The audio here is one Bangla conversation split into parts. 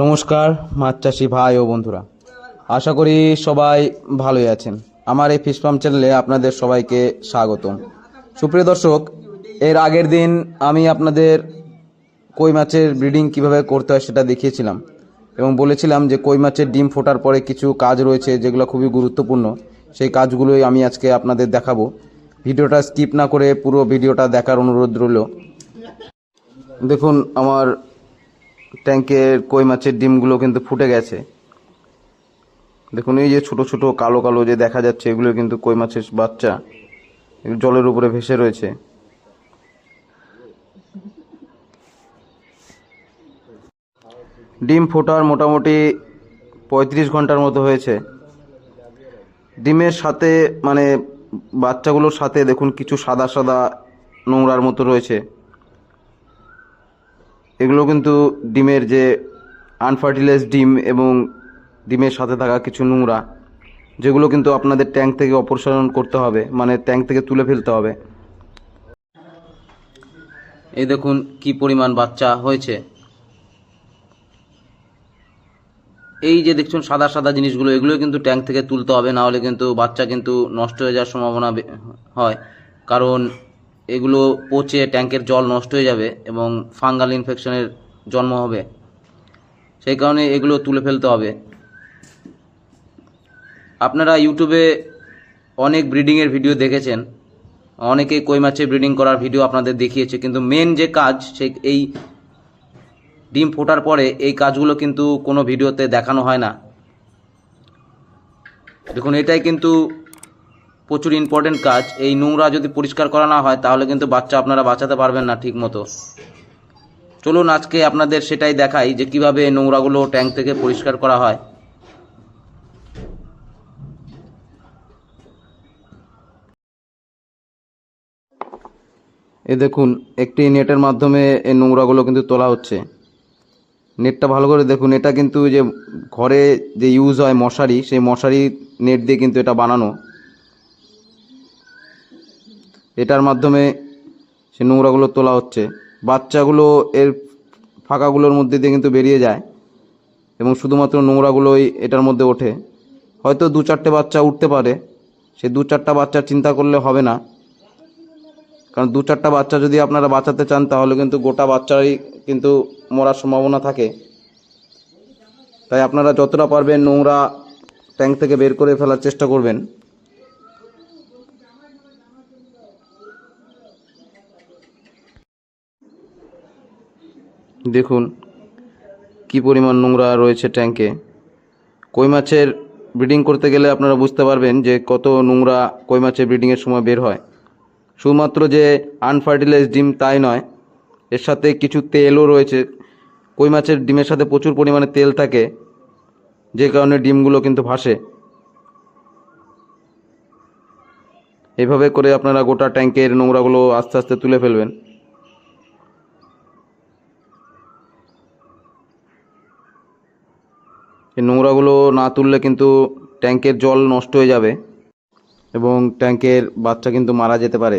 নমস্কার মাছ চাষি ভাই ও বন্ধুরা। আশা করি সবাই ভালোই আছেন। আমার এই ফিশ ফার্ম চ্যানেলে আপনাদের সবাইকে স্বাগতম। সুপ্রিয় দর্শক, এর আগের দিন আমি আপনাদের কই মাছের ব্রিডিং কীভাবে করতে হয় সেটা দেখিয়েছিলাম এবং বলেছিলাম যে কই মাছের ডিম ফোটার পরে কিছু কাজ রয়েছে যেগুলো খুবই গুরুত্বপূর্ণ। সেই কাজগুলোই আমি আজকে আপনাদের দেখাবো। ভিডিওটা স্কিপ না করে পুরো ভিডিওটা দেখার অনুরোধ রইল। দেখুন, আমার ট্যাঙ্কের কই মাছের ডিমগুলো কিন্তু ফুটে গেছে। দেখুন, এই যে ছোট ছোট কালো কালো যে দেখা যাচ্ছে, এগুলো কিন্তু কই মাছের বাচ্চা। জলের উপরে ভেসে রয়েছে। ডিম ফোটার মোটামুটি পঁয়ত্রিশ ঘণ্টার মতো হয়েছে। ডিমের সাথে মানে বাচ্চাগুলোর সাথে দেখুন, কিছু সাদা সাদা নোংরার মতো রয়েছে। এগুলো কিন্তু ডিমের যে আনফার্টিলাইজ ডিম এবং ডিমের সাথে থাকা কিছু নোংরা, যেগুলো কিন্তু আপনাদের ট্যাঙ্ক থেকে অপসারণ করতে হবে মানে ট্যাঙ্ক থেকে তুলে ফেলতে হবে। এই দেখুন কি পরিমাণ বাচ্চা হয়েছে। এই যে দেখছেন সাদা সাদা জিনিসগুলো, এগুলো কিন্তু ট্যাঙ্ক থেকে তুলতে হবে, না হলে কিন্তু বাচ্চা কিন্তু নষ্ট হয়ে যাওয়ার সম্ভাবনা হয়। কারণ এগুলো পচে ট্যাঙ্কের জল নষ্ট হয়ে যাবে এবং ফাঙ্গাল ইনফেকশনের জন্ম হবে। সেই কারণে এগুলো তুলে ফেলতে হবে। আপনারা ইউটিউবে অনেক ব্রিডিংয়ের ভিডিও দেখেছেন। অনেকে কই মাছের ব্রিডিং করার ভিডিও আপনাদের দেখিয়েছে, কিন্তু মেন যে কাজ, সেই এই ডিম ফোটার পরে এই কাজগুলো কিন্তু কোনো ভিডিওতে দেখানো হয় না। দেখুন, এটাই কিন্তু প্রচুর ইম্পর্টেন্ট কাজ। এই নোংরা যদি পরিষ্কার করা না হয়, তাহলে কিন্তু বাচ্চা আপনারা বাঁচাতে পারবেন না ঠিক মতো চলুন আজকে আপনাদের সেটাই দেখাই যে কীভাবে নোংরাগুলো ট্যাঙ্ক থেকে পরিষ্কার করা হয়। এ দেখুন, একটি নেটের মাধ্যমে এই নোংরাগুলো কিন্তু তোলা হচ্ছে। নেটটা ভালো করে দেখুন, এটা কিন্তু যে ঘরে যে ইউজ হয় মশারি, সেই মশারি নেট দিয়ে কিন্তু এটা বানানো। এটার মাধ্যমে সে নোংরাগুলো তোলা হচ্ছে। বাচ্চাগুলো এর ফাঁকাগুলোর মধ্যে দিয়ে কিন্তু বেরিয়ে যায় এবং শুধুমাত্র নোংরাগুলোই এটার মধ্যে ওঠে। হয়তো দু চারটে বাচ্চা উঠতে পারে, সে দু চারটা বাচ্চা চিন্তা করলে হবে না। কারণ দু চারটা বাচ্চা যদি আপনারা বাঁচাতে চান, তাহলে কিন্তু গোটা বাচ্চারই কিন্তু মরার সম্ভাবনা থাকে। তাই আপনারা যতটা পারবেন নোংরা ট্যাঙ্ক থেকে বের করে ফেলার চেষ্টা করবেন। দেখুন, কি পরিমাণ নোংরা রয়েছে ট্যাঙ্কে। কই মাছের ব্রিডিং করতে গেলে আপনারা বুঝতে পারবেন যে কত নোংরা কই মাছের ব্রিডিংয়ের সময় বের হয়। শুধুমাত্র যে আনফার্টিলাইজ ডিম তাই নয়, এর সাথে কিছু তেলও রয়েছে। কই মাছের ডিমের সাথে প্রচুর পরিমাণে তেল থাকে, যে কারণে ডিমগুলো কিন্তু ভাসে। এভাবে করে আপনারা গোটা ট্যাঙ্কের নোংরাগুলো আস্তে আস্তে তুলে ফেলবেন। এই নোংরাগুলো না তুললে কিন্তু ট্যাঙ্কের জল নষ্ট হয়ে যাবে এবং ট্যাঙ্কের বাচ্চা কিন্তু মারা যেতে পারে।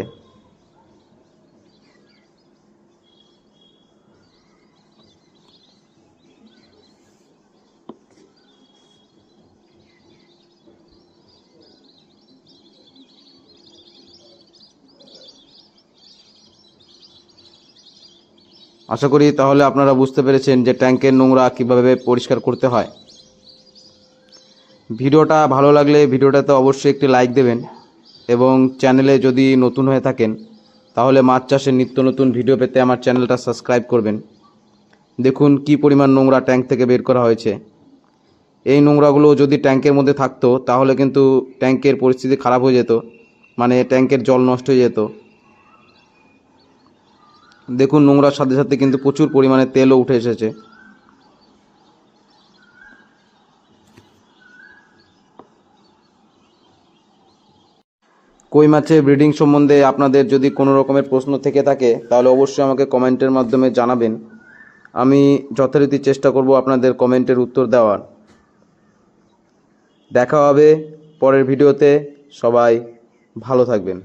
আশা করি তাহলে আপনারা বুঝতে পেরেছেন যে ট্যাঙ্কের নোংরা কীভাবে পরিষ্কার করতে হয়। ভিডিওটা ভালো লাগলে ভিডিওটাতে অবশ্যই একটি লাইক দেবেন এবং চ্যানেলে যদি নতুন হয়ে থাকেন, তাহলে মাছ চাষের নিত্য নতুন ভিডিও পেতে আমার চ্যানেলটা সাবস্ক্রাইব করবেন। দেখুন কি পরিমাণ নোংরা ট্যাঙ্ক থেকে বের করা হয়েছে। এই নোংরাগুলো যদি ট্যাঙ্কের মধ্যে থাকতো, তাহলে কিন্তু ট্যাঙ্কের পরিস্থিতি খারাপ হয়ে যেত মানে ট্যাঙ্কের জল নষ্ট হয়ে যেত। দেখুন নোংরার সাথে সাথে কিন্তু প্রচুর পরিমাণে তেলও উঠে এসেছে। কই মাছের ব্রিডিং সম্বন্ধে আপনাদের যদি কোনো রকমের প্রশ্ন থেকে থাকে, তাহলে অবশ্যই আমাকে কমেন্টের মাধ্যমে জানাবেন। আমি যথারীতি চেষ্টা করব আপনাদের কমেন্টের উত্তর দেওয়ার। দেখা হবে পরের ভিডিওতে। সবাই ভালো থাকবেন।